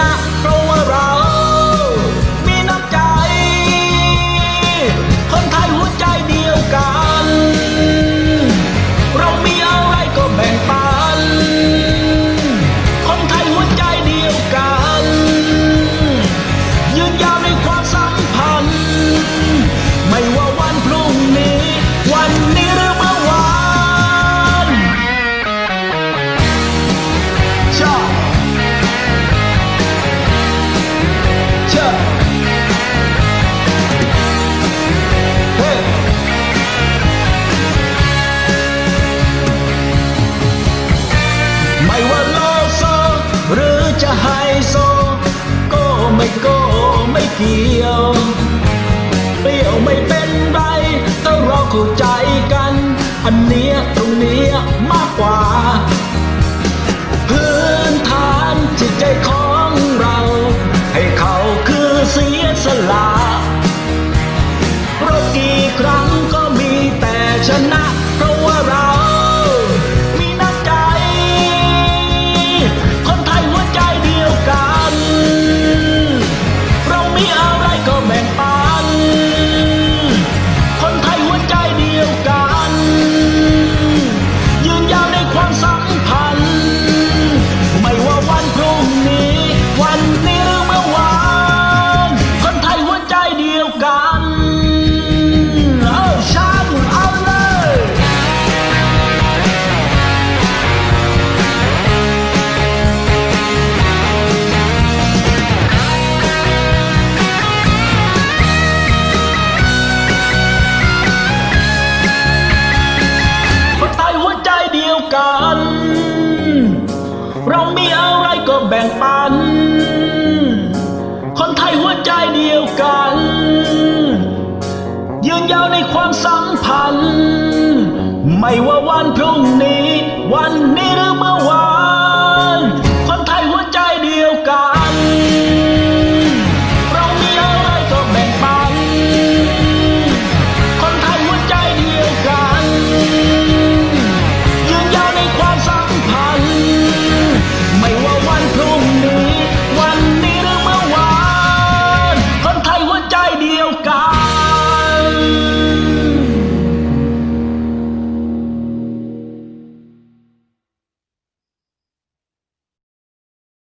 場 ไม่โซก็ไม่โก็ไม่เกี่ยวเปรี้ยวไม่เป็นไรถ้าเราเข้าใจกัน อันเนี้ยตรงเนี้ยมากกว่า พื้นฐานจิตใจของเรา ให้เขาคือเสียสละรบกี่ครั้งก็มีแต่ชนะ เรามีอะไรก็แบ่งปัน คนไทยหัวใจเดียวกัน ยืนยาวในความสัมพันธ์ ไม่ว่าวันพรุ่งนี้ วันนี้หรือ